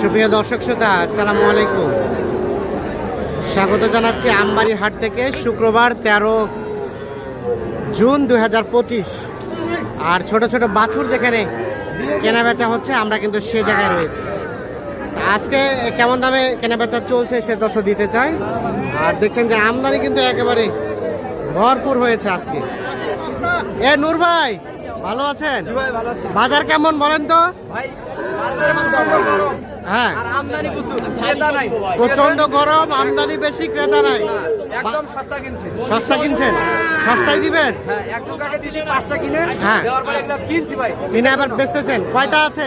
সুপ্রিয় দর্শক শ্রোতা আসসালামু আলাইকুম। স্বাগত জানাচ্ছি আমবাড়ি হাট থেকে শুক্রবার তেরো জুন দু হাজার পঁচিশ। আর ছোট ছোট বাছুর যেখানে কেনা বেচা হচ্ছে আমরা কিন্তু সে জায়গায় রয়েছি। আজকে কেমন দামে কেনা বেচা চলছে সে তথ্য দিতে চাই। আর দেখছেন যে আমদানি কিন্তু একেবারে ভরপুর হয়েছে আজকে। এ নূর ভাই ভালো আছেন? বাজার কেমন বলেন তো? ভাই বাজারে হ্যাঁ। প্রচণ্ড গরম আমদানি বেশি ক্রেতা নাই। একদম সস্তা কিনছে। সস্তা কিনছেন? সস্তায় দিবেন? হ্যাঁ একশো টাকা দিয়েছি পাঁচটা কিনে হ্যাঁ। কিনছি ভাই। কিনে আবার বেচতেছেন? কয়টা আছে?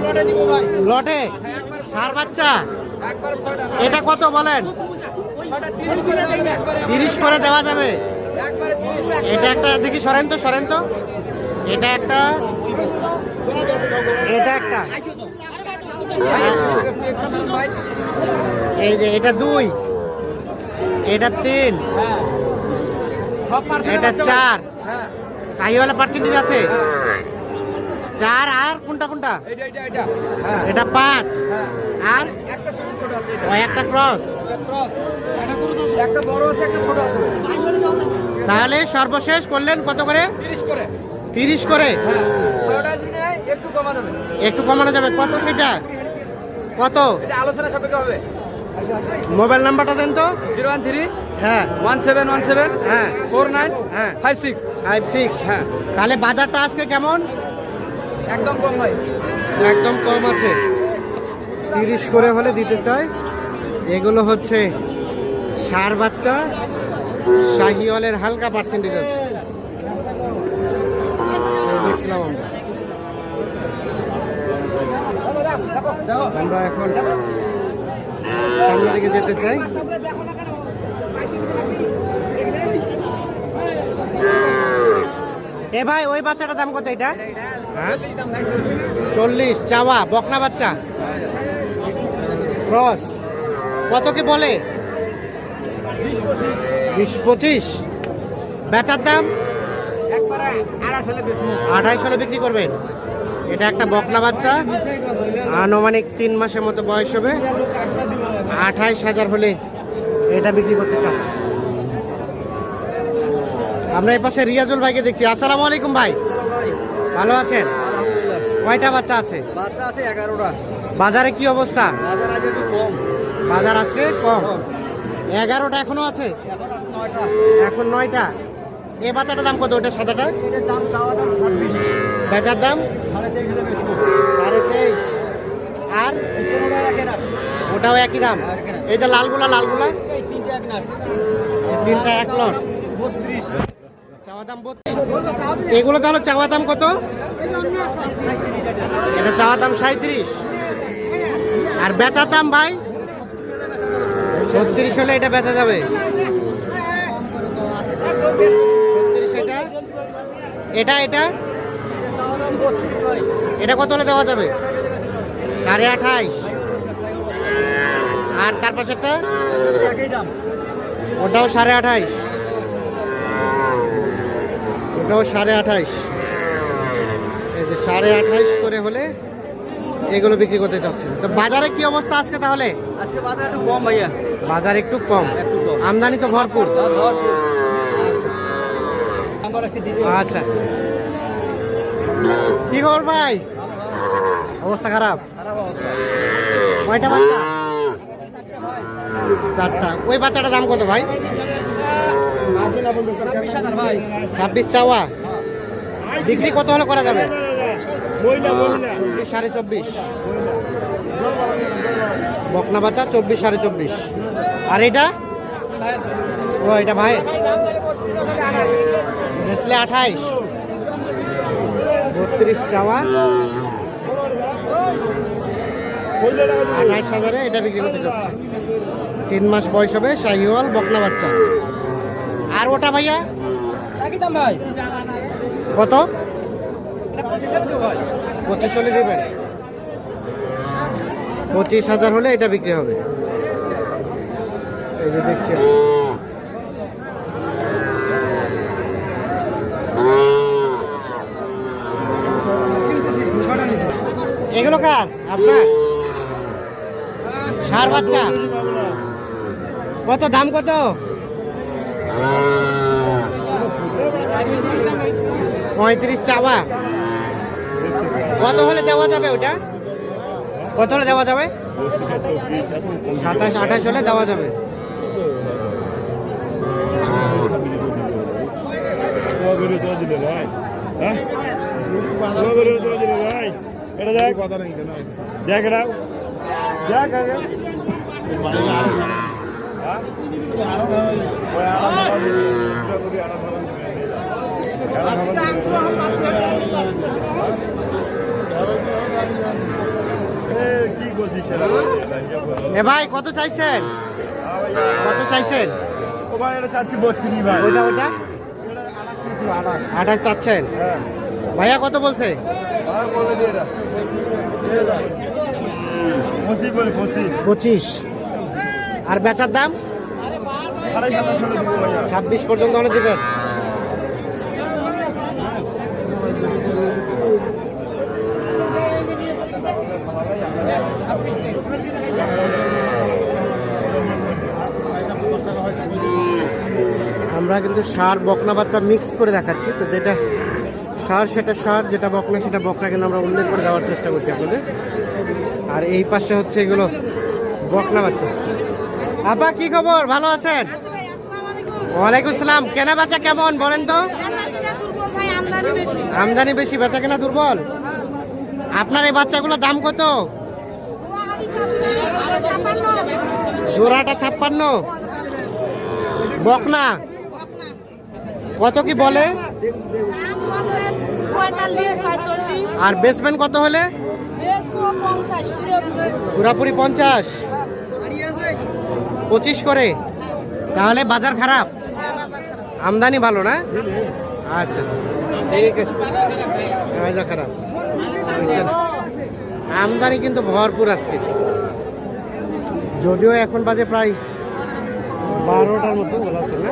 লটে লটে? সার বাচ্চা? এটা কত বলেন? তিরিশ করে দেওয়া যাবে। এটা একটা দেখি সরেন তো সরেন তো। এটা একটা এটা একটা। এই যে এটা দুই। এটা তিন। হ্যাঁ এটা চার। হ্যাঁ। সাহিওয়ালা পার্সেন্টেজ আছে। চার আর কোনটা কোনটা? এটা হ্যাঁ। এটা পাঁচ। হ্যাঁ। আর একটা ক্রস তাহলে সর্বশেষ করলেন কত করে? তিরিশ করে। হ্যাঁ। একটু কমানো যাবে। কত সেটা? কত? এটা আলোচনা সাপেক্ষে হবে। মোবাইল নাম্বারটা দেন তো। জিরো ওয়ান থ্রি হ্যাঁ। ওয়ান সেভেন ওয়ান সেভেন হ্যাঁ। ফোর নাইন হ্যাঁ। Five six. Five six. হ্যাঁ। তাহলে বাজারটা আজকে কেমন? একদম কম হয় একদম কম আছে। তিরিশ করে হলে দিতে চাই। এগুলো হচ্ছে সার বাচ্চা শাহিওয়ালের হালকা পার্সেন্টেজ আছে। আমরা এখন সামনের দিকে যেতে চাই। এ ভাই ওই বাচ্চাটার দাম কত এটা? হ্যাঁ? চল্লিশ চাওয়া বকনা বাচ্চা। ক্রস। কত কি বলে? বিশ পঁচিশ। বেচার দাম? একবারে আড়াই হলে বেশি আঠাইশ হলে বিক্রি করবেন? এটা একটা বকনা বাচ্চা। আনুমানিক তিন মাসের মতো বয়স হবে। আঠাইশ হাজার হলে এটা বিক্রি করতে চান। আমরা এই পাশে রিয়াজুল ভাইকে দেখছি। আসসালামু আলাইকুম ভাই। ভালো আছেন? কয়টা বাচ্চা আছে? বাচ্চা আছে এগারোটা। বাজারে কি অবস্থা? বাজার কম। বাজার আজকে কম? এগারোটা এখনও আছে? এখন নয়টা। এ বাচ্চাটার দাম কত? ওটা সাদাটা? বেচার দাম? সাড়ে তেইশ। আর ওটাও একই দাম? এই যে লালগুলা লালগুলা? তিনটে এক লট বত্রিশ। চাওয়া দাম এগুলো তাহলে চাওয়া দাম কত? এটা চাওয়া দাম সাঁত্রিশ আর বেচার দাম ভাই? ছত্রিশ হলে এটা বেচা যাবে। ছত্রিশ এটা? এটা এটা? এটা কত হলে দেওয়া যাবে? সাড়ে আঠাইশ আর তার পাশে একটা ওটাও সাড়ে আঠাইশ ওটাও সাড়ে আঠাইশ এই যে সাড়ে আঠাইশ করে হলে এগুলো বিক্রি করতে চাচ্ছেন। তো বাজারে কি অবস্থা আজকে তাহলে? আজকে বাজার একটু কম ভাইয়া। বাজার একটু কম। আমদানি তো ভরপুর। আচ্ছা। কি খবর ভাই? অবস্থা খারাপ? কয়টা বাচ্চা? চারটা। ওই বাচ্চাটার দাম কত ভাই? ছাব্বিশ চাওয়া। বিক্রি কত হলে করা যাবে? সাড়ে চব্বিশ। বকনা বাচ্চা চব্বিশ সাড়ে চব্বিশ। আর এটা? ও, এটা ভাই নেসলে আঠাইশ। বত্রিশ চাওয়া। আঠাইশ হাজারে এটা বিক্রি করতে যাচ্ছে। তিন মাস বয়স হবে শাহিওয়াল বকনা বাচ্চা। আর ওটা ভাইয়া? ভাই। কত? পঁচিশ হলে দেবেন। পঁচিশ হাজার হলে এটা বিক্রি হবে। এই যে দেখছি এগুলো কার? আপনার? সার বাচ্চা? কত দাম কত? পঁয়ত্রিশ চাওয়া। কত হলে দেওয়া যাবে ওটা? কত হলে দেওয়া যাবে? সাতাশ, আঠাশ হলে দেওয়া যাবে। ভাই হ্যাঁ এটা দেখ। কথা নেই কেন? দেখ এটা। দেখ আগে। হ্যাঁ? এ, ভাই কত চাইছেন? কত চাইছেন? ও ভাই এটা চাচ্ছি বত্রিশ ভাই। ওইটা ওইটা। আঠাশ চাচ্ছেন? হ্যাঁ। ভাইয়া কত বলছে? পঁচিশ আর বেচার দাম? ছাব্বিশ পর্যন্ত হলে দিবেন। আমরা কিন্তু সার বকনা বাচ্চা মিক্স করে দেখাচ্ছি তো যেটা সার, সেটা সার, যেটা বকনা সেটা বকনা কিন্তু আমরা উল্লেখ করে দেওয়ার চেষ্টা করছি আপনাদের। আর এই পাশে হচ্ছে এগুলো বকনা বাচ্চা। আপা, কি খবর? ভালো আছেন? ওয়ালাইকুম সালাম। কেনা বেচা কেমন বলেন তো? আমদানি বেশি, বেচা কেনা দুর্বল? আপনার এই বাচ্চাগুলোর দাম কত? জোড়াটা ছাপ্পান্ন। বকনা কত কি বলে? আর বেসমেন্ট কত হলে? পুরাপুরি পঞ্চাশ। পঁচিশ করে? তাহলে বাজার খারাপ? আমদানি ভালো না? আচ্ছা ঠিক আছে। খারাপ। আমদানি কিন্তু ভরপুর আজকে। যদিও এখন বাজে প্রায় বারোটার মতো বলা হচ্ছে না?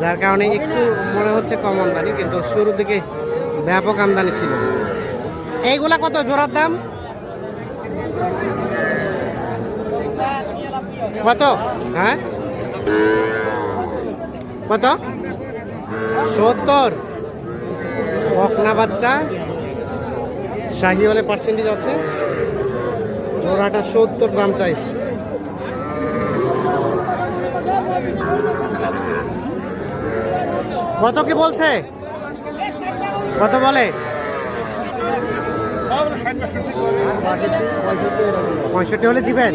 যার কারণে একটু মনে হচ্ছে কম আমদানি কিন্তু শুরুর দিকে ব্যাপক আমদানি ছিল। এইগুলা কত? জোড়ার দাম? কত? হ্যাঁ? কত? সত্তর। বকনা বাচ্চা। শাহি হলে পার্সেন্টেজ আছে। জোড়াটা সত্তর দাম চাইছে। কত কি বলছে? কত বলে? পঁয়ষট্টি হলে দিবেন।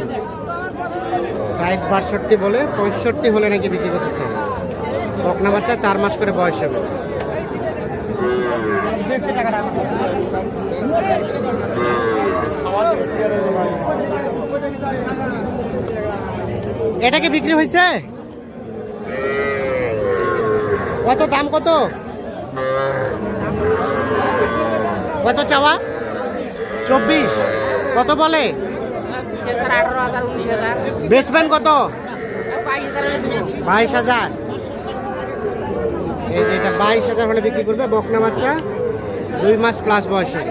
ষাট বাষট্টি বলে, পঁয়ষট্টি হলে নাকি বিক্রি করতে চাই। বকনা বাচ্চা চার মাস করে বয়স হবে। এটা কি বিক্রি হয়েছে? কত দাম কত? কত চাওয়া? চব্বিশ। কত বলে? বেচবেন কত? বাইশ হাজার। এই যে এটা বাইশ হাজার হলে বিক্রি করবে বকনা বাচ্চা। দুই মাস প্লাস বয়সে।